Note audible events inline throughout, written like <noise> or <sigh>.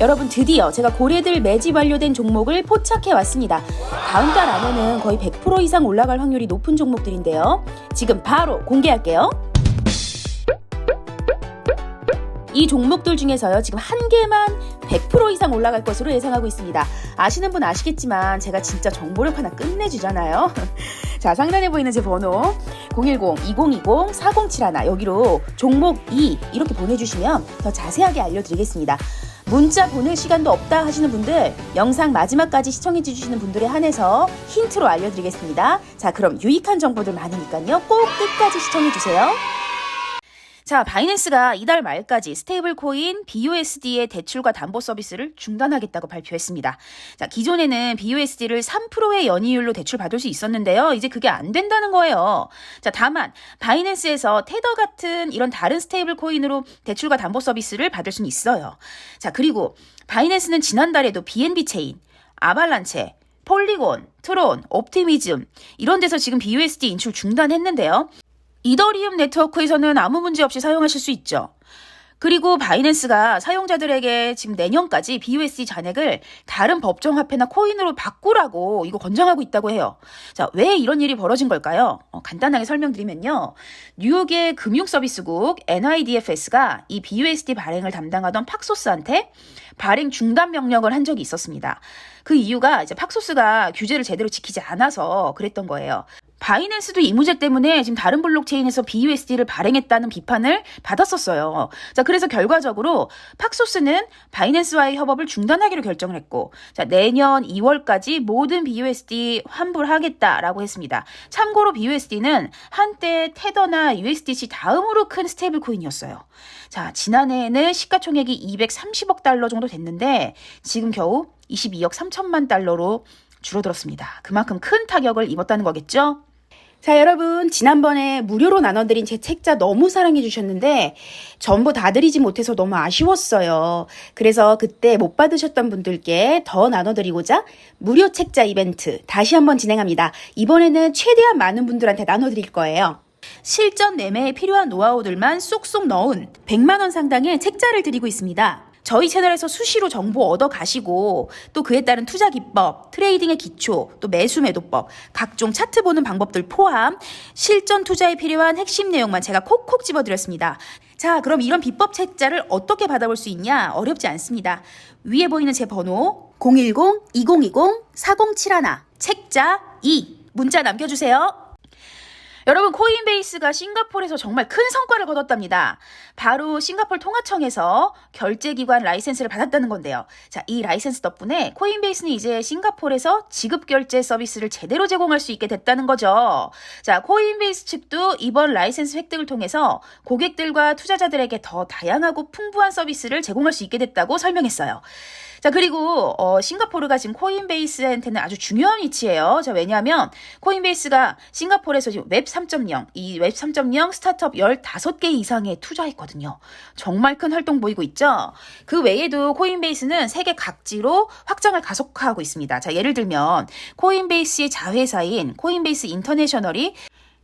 여러분 드디어 제가 고래들 매집 완료된 종목을 포착해 왔습니다. 다음 달 안에는 거의 100% 이상 올라갈 확률이 높은 종목들인데요. 지금 바로 공개할게요. 이 종목들 중에서요, 지금 한 개만 100% 이상 올라갈 것으로 예상하고 있습니다. 아시는 분 아시겠지만 제가 진짜 정보력 하나 끝내주잖아요. <laughs> 자, 상단에 보이는 제 번호 010-2020-4071 여기로 종목 2 이렇게 보내주시면 더 자세하게 알려드리겠습니다. 문자 보낼 시간도 없다 하시는 분들 영상 마지막까지 시청해 주시는 분들에 한해서 힌트로 알려드리겠습니다. 자, 그럼 유익한 정보들 많으니까요. 꼭 끝까지 시청해 주세요. 자, 바이낸스가 이달 말까지 스테이블 코인 BUSD의 대출과 담보 서비스를 중단하겠다고 발표했습니다. 자, 기존에는 BUSD를 3%의 연이율로 대출 받을 수 있었는데요. 이제 그게 안 된다는 거예요. 자, 다만 바이낸스에서 테더 같은 이런 다른 스테이블 코인으로 대출과 담보 서비스를 받을 수는 있어요. 자, 그리고 바이낸스는 지난달에도 BNB 체인, 아발란체, 폴리곤, 트론, 옵티미즘 이런 데서 지금 BUSD 인출 중단했는데요. 이더리움 네트워크에서는 아무 문제 없이 사용하실 수 있죠. 그리고 바이낸스가 사용자들에게 지금 내년까지 BUSD 잔액을 다른 법정 화폐나 코인으로 바꾸라고 이거 권장하고 있다고 해요. 자, 왜 이런 일이 벌어진 걸까요? 어, 간단하게 설명드리면요. 뉴욕의 금융서비스국 NIDFS가 이 BUSD 발행을 담당하던 팍소스한테 발행 중단 명령을 한 적이 있었습니다. 그 이유가 이제 팍소스가 규제를 제대로 지키지 않아서 그랬던 거예요. 바이낸스도 이 문제 때문에 지금 다른 블록체인에서 BUSD를 발행했다는 비판을 받았었어요. 자, 그래서 결과적으로 팍소스는 바이낸스와의 협업을 중단하기로 결정을 했고, 자, 내년 2월까지 모든 BUSD 환불하겠다라고 했습니다. 참고로 BUSD는 한때 테더나 USDC 다음으로 큰 스테이블 코인이었어요. 자, 지난해에는 시가총액이 230억 달러 정도 됐는데, 지금 겨우 22억 3천만 달러로 줄어들었습니다. 그만큼 큰 타격을 입었다는 거겠죠? 자, 여러분, 지난번에 무료로 나눠드린 제 책자 너무 사랑해주셨는데, 전부 다 드리지 못해서 너무 아쉬웠어요. 그래서 그때 못 받으셨던 분들께 더 나눠드리고자 무료 책자 이벤트 다시 한번 진행합니다. 이번에는 최대한 많은 분들한테 나눠드릴 거예요. 실전 매매에 필요한 노하우들만 쏙쏙 넣은 100만원 상당의 책자를 드리고 있습니다. 저희 채널에서 수시로 정보 얻어 가시고 또 그에 따른 투자 기법, 트레이딩의 기초, 또 매수 매도법, 각종 차트 보는 방법들 포함 실전 투자에 필요한 핵심 내용만 제가 콕콕 집어 드렸습니다. 자, 그럼 이런 비법 책자를 어떻게 받아볼 수 있냐? 어렵지 않습니다. 위에 보이는 제 번호 010-2020-4071 책자 2 문자 남겨주세요. 여러분 코인베이스가 싱가포르에서 정말 큰 성과를 거뒀답니다. 바로 싱가포르 통화청에서 결제기관 라이센스를 받았다는 건데요. 자, 이 라이센스 덕분에 코인베이스는 이제 싱가포르에서 지급 결제 서비스를 제대로 제공할 수 있게 됐다는 거죠. 자, 코인베이스 측도 이번 라이센스 획득을 통해서 고객들과 투자자들에게 더 다양하고 풍부한 서비스를 제공할 수 있게 됐다고 설명했어요. 자, 그리고 어, 싱가포르가 지금 코인베이스한테는 아주 중요한 위치예요. 자, 왜냐하면 코인베이스가 싱가포르에서 지금 웹 3.0, 이 웹 3.0 스타트업 15개 이상에 투자했거든요. 정말 큰 활동 보이고 있죠? 그 외에도 코인베이스는 세계 각지로 확장을 가속화하고 있습니다. 자, 예를 들면 코인베이스의 자회사인 코인베이스 인터내셔널이 이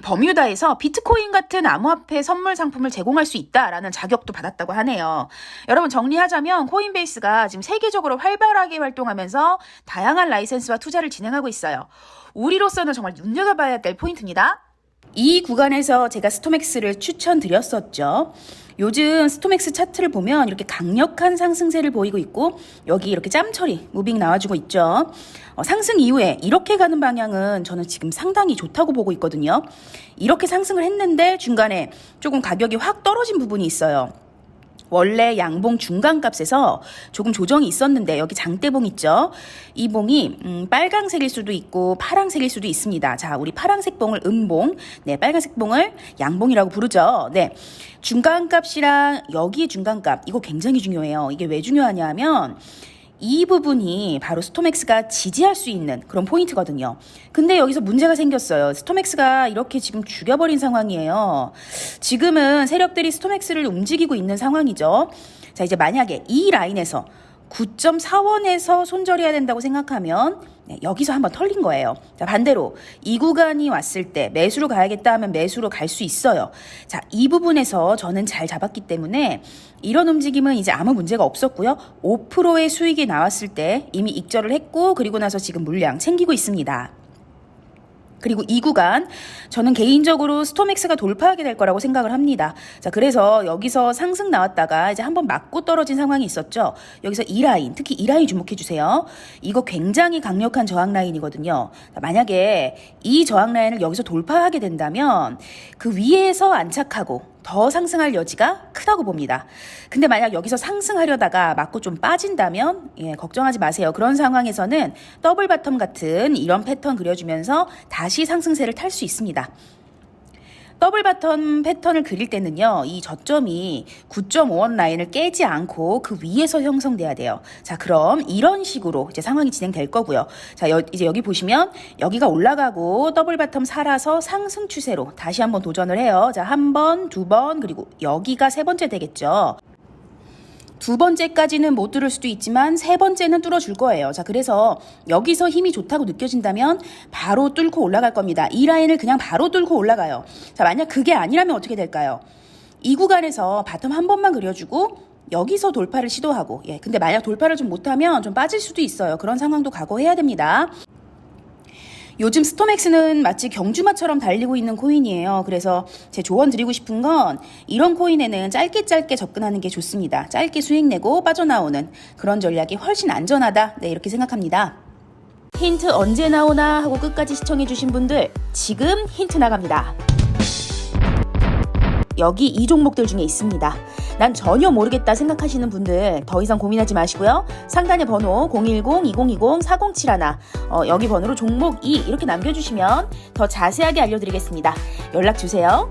버뮤다에서 비트코인 같은 암호화폐 선물 상품을 제공할 수 있다라는 자격도 받았다고 하네요. 여러분 정리하자면 코인베이스가 지금 세계적으로 활발하게 활동하면서 다양한 라이센스와 투자를 진행하고 있어요. 우리로서는 정말 눈여겨봐야 될 포인트입니다. 이 구간에서 제가 스토맥스를 추천드렸었죠. 요즘 스토맥스 차트를 보면 이렇게 강력한 상승세를 보이고 있고 여기 이렇게 짬처리 무빙 나와주고 있죠. 어, 상승 이후에 이렇게 가는 방향은 저는 지금 상당히 좋다고 보고 있거든요. 이렇게 상승을 했는데 중간에 조금 가격이 확 떨어진 부분이 있어요. 원래 양봉 중간값에서 조금 조정이 있었는데 여기 장대봉 있죠? 이 봉이 음, 빨강색일 수도 있고 파랑색일 수도 있습니다. 자, 우리 파랑색 봉을 음봉, 네, 빨간색 봉을 양봉이라고 부르죠. 네, 중간값이랑 여기의 중간값 이거 굉장히 중요해요. 이게 왜 중요하냐면 이 부분이 바로 스토맥스가 지지할 수 있는 그런 포인트거든요. 근데 여기서 문제가 생겼어요. 스토맥스가 이렇게 지금 죽여버린 상황이에요. 지금은 세력들이 스토맥스를 움직이고 있는 상황이죠. 자, 이제 만약에 이 라인에서 9.4원에서 손절해야 된다고 생각하면 네, 여기서 한번 털린 거예요. 자, 반대로 이 구간이 왔을 때 매수로 가야겠다 하면 매수로 갈 수 있어요. 자, 이 부분에서 저는 잘 잡았기 때문에 이런 움직임은 이제 아무 문제가 없었고요. 5%의 수익이 나왔을 때 이미 익절을 했고 그리고 나서 지금 물량 챙기고 있습니다. 그리고 이 구간 저는 개인적으로 스토맥스가 돌파하게 될 거라고 생각을 합니다. 자, 그래서 여기서 상승 나왔다가 이제 한번 맞고 떨어진 상황이 있었죠. 여기서 이 라인, 특히 이 라인 주목해 주세요. 이거 굉장히 강력한 저항 라인이거든요. 자, 만약에 이 저항 라인을 여기서 돌파하게 된다면 그 위에서 안착하고 더 상승할 여지가 크다고 봅니다. 근데 만약 여기서 상승하려다가 맞고 좀 빠진다면 예, 걱정하지 마세요. 그런 상황에서는 더블 바텀 같은 이런 패턴 그려주면서 다시 상승세를 탈 수 있습니다. 더블 바텀 패턴을 그릴 때는요, 이 저점이 9.5원 라인을 깨지 않고 그 위에서 형성돼야 돼요. 자, 그럼 이런 식으로 이제 상황이 진행될 거고요. 자, 여, 이제 여기 보시면 여기가 올라가고 더블 바텀 살아서 상승 추세로 다시 한번 도전을 해요. 자, 한 번, 두 번, 그리고 여기가 세 번째 되겠죠. 두 번째까지는 못 뚫을 수도 있지만 세 번째는 뚫어줄 거예요. 자, 그래서 여기서 힘이 좋다고 느껴진다면 바로 뚫고 올라갈 겁니다. 이 라인을 그냥 바로 뚫고 올라가요. 자, 만약 그게 아니라면 어떻게 될까요? 이 구간에서 바텀 한 번만 그려주고 여기서 돌파를 시도하고, 예. 근데 만약 돌파를 좀 못하면 좀 빠질 수도 있어요. 그런 상황도 각오해야 됩니다. 요즘 스토맥스는 마치 경주마처럼 달리고 있는 코인이에요. 그래서 제 조언 드리고 싶은 건 이런 코인에는 짧게 짧게 접근하는 게 좋습니다. 짧게 수익 내고 빠져나오는 그런 전략이 훨씬 안전하다. 네, 이렇게 생각합니다. 힌트 언제 나오나 하고 끝까지 시청해주신 분들 지금 힌트 나갑니다. 여기 이 종목들 중에 있습니다. 난 전혀 모르겠다 생각하시는 분들 더 이상 고민하지 마시고요. 상단의 번호 010-2020-4071 어, 여기 번호로 종목 2 이렇게 남겨주시면 더 자세하게 알려드리겠습니다. 연락 주세요.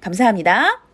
감사합니다.